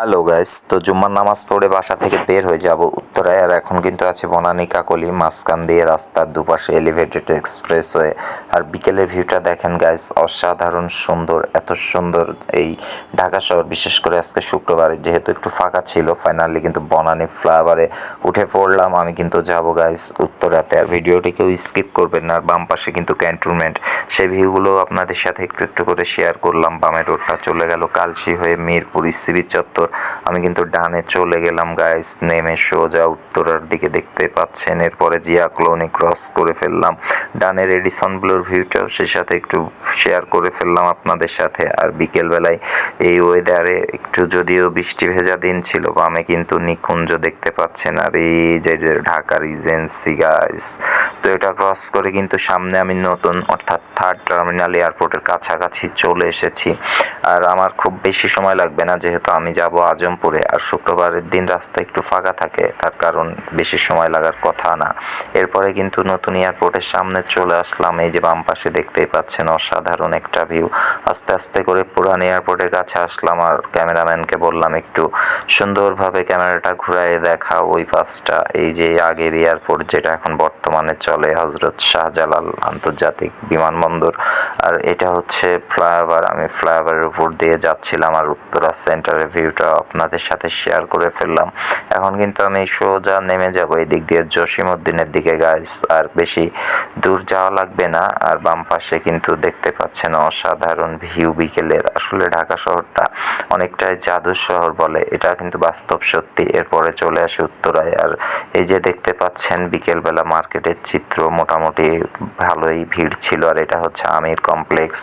Hello guys, তো জুম্মার নামাজ পড়ে বাসা থেকে বের হয়ে যাব উত্তরায়, আর এখন কিন্তু আছে বনানী কাকলি মাঝখান দিয়ে রাস্তার দুপাশে এলিভেটেড এক্সপ্রেসওয়ে আর বিকেলের ভিউটা দেখেন গাইস, অসাধারণ সুন্দর, এত সুন্দর এই ঢাকা শহর, বিশেষ করে আজকে শুক্রবারে, যেহেতু একটু ফাঁকা ছিল ফাইনালি কিন্তু বনানী ফ্লাইওভারে উঠে পড়লাম। আমি কিন্তু যাব গাইস উত্তরাতে, আর ভিডিওটি কেউ স্কিপ করবেন না, আর বাম পাশে কিন্তু ক্যান্টনমেন্ট সেই ভিউগুলো আপনাদের সাথে একটু একটু করে শেয়ার করলাম বামের রোডটা চলে গেল কালশি হয়ে মিরপুর সিবি চত্বর। আমি কিন্তু ডানে চলে গেলাম গাইস নেমে সোজা উত্তরার দিকে দেখতে পাচ্ছেন। এরপরে জিয়া কলোনি ক্রস করে ফেললাম। ডানের এডিসন ব্লুর ভিউটাও সে সাথে একটু শেয়ার করে ফেললাম আপনাদের সাথে। আর বিকেলবেলায় এই ওয়েদারে একটু যদিও বৃষ্টি ভেজা দিন ছিল, বামে কিন্তু নিকুঞ্জ দেখতে পাচ্ছেন। আর এই যে যে ঢাকা রিজেন্সি গাইস তো এটা ক্রস করে কিন্তু সামনে আমি নতুন, অর্থাৎ থার্ড টার্মিনাল এয়ারপোর্টের কাছাকাছি চলে এসেছি। আর আমার খুব বেশি সময় লাগবে না, যেহেতু আমি যাব আজমপুরে। আর শুক্রবারের দিন রাস্তা একটু ফাঁকা থাকে, তার কারণ বেশি সময় লাগার কথা না। এরপরে কিন্তু নতুন এয়ারপোর্টের সামনে চলে আসলাম, এই যে বাম পাশে দেখতেই পাচ্ছেন অসাধারণ একটা ভিউ। আস্তে আস্তে করে পুরান এয়ারপোর্টের কাছে আসলাম, আর ক্যামেরাম্যানকে বললাম, একটু সুন্দরভাবে ক্যামেরাটা ঘুরায় দেখা, ওই পাশটা এই যে আগের এয়ারপোর্ট যেটা এখন বর্তমানে চলে হজরত শাহজালাল আন্তর্জাতিক বিমানবন্দর। আর এটা হচ্ছে ফ্লাইওভার। আমি ফ্লাইওভারের উপর দিয়ে যাচ্ছিলাম আর উত্তরা সেন্টারের ভিউটা আপনাদের সাথে শেয়ার করে ফেললাম। এখন কিন্তু আমি সোজা নেমে যাব এই দিক দিয়ে জসিমউদ্দিনের দিকে গাইস আর বেশি দূর যাওয়া লাগবে না। আর বাম পাশে কিন্তু দেখতে পাচ্ছেন অসাধারণ ভিউ বিকেলের। আসলে ঢাকা শহরটা অনেকটাই জাদুর শহর বলে। এটা কিন্তু বাস্তব সত্যি। এরপরে চলে আসে উত্তরায়। আর এই যে দেখতে পাচ্ছেন বিকেলবেলা মার্কেটের চিত্র, মোটামুটি ভালোই ভিড় ছিল। আর এটা হচ্ছে আমির কমপ্লেক্স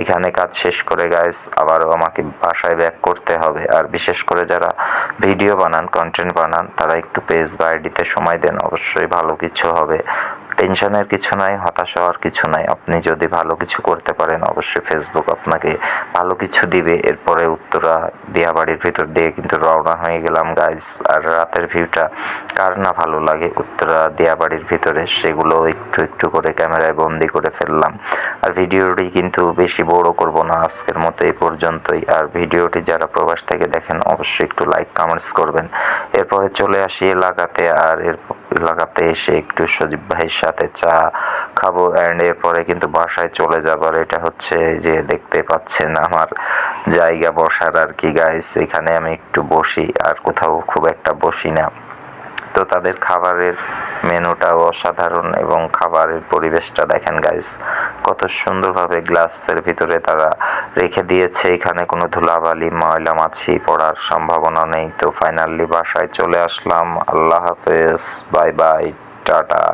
এখানে কাজ শেষ করে গাইস আবারও আমাকে বাসায় ব্যাক করতে হবে। আর বিশেষ করে যারা ভিডিও বানান কন্টেন্ট বানান, তারা একটু পেজ বা আইডিতে সময় দেন, অবশ্যই ভালো কিছু হবে। টেনশনের কিছু নাই, হতাশ হওয়ার কিছু নাই। আপনি যদি ভালো কিছু করতে পারেন, অবশ্যই ফেসবুক আপনাকে ভালো কিছু দিবে। এরপরে উত্তরা দিয়াবাড়ির ভিতর দিয়ে কিন্তু রওনা হয়ে গেলাম। গাইজ আর রাতের ভিউটা কার না ভালো লাগে? উত্তরা দিয়াবাড়ির ভিতরে সেগুলো একটু একটু করে ক্যামেরায় বন্দি করে ফেললাম। আর ভিডিওটি কিন্তু বেশি বড় করব না, আজকের মতো এই পর্যন্তই। আর ভিডিওটি যারা প্রবাস থেকে দেখেন, অবশ্যই একটু লাইক কমেন্টস করবেন। এরপরে চলে আসি এলাকাতে, আর এর এলাকাতে এসে একটু সজীব ভাইয়ের সাথে চা খাব অ্যান্ড এরপরে কিন্তু বাসায় চলে যাবার এটা হচ্ছে যে দেখতে পাচ্ছেন আমার জায়গা বসার আর কি গাইস এখানে আমি একটু বসি, আর কোথাও খুব একটা বসি না। তো তাদের খাবারের মেনুটাও অসাধারণ এবং খাবারের পরিবেশটা দেখেন গাইস কত সুন্দরভাবে গ্লাসের ভিতরে তারা রেখে দিয়েছে। এখানে কোনো ধুলাবালি ময়লা মাছি পড়ার সম্ভাবনা নেই। তো ফাইনালি বাসায় চলে আসলাম। আল্লাহ হাফেজ। Bye bye tata.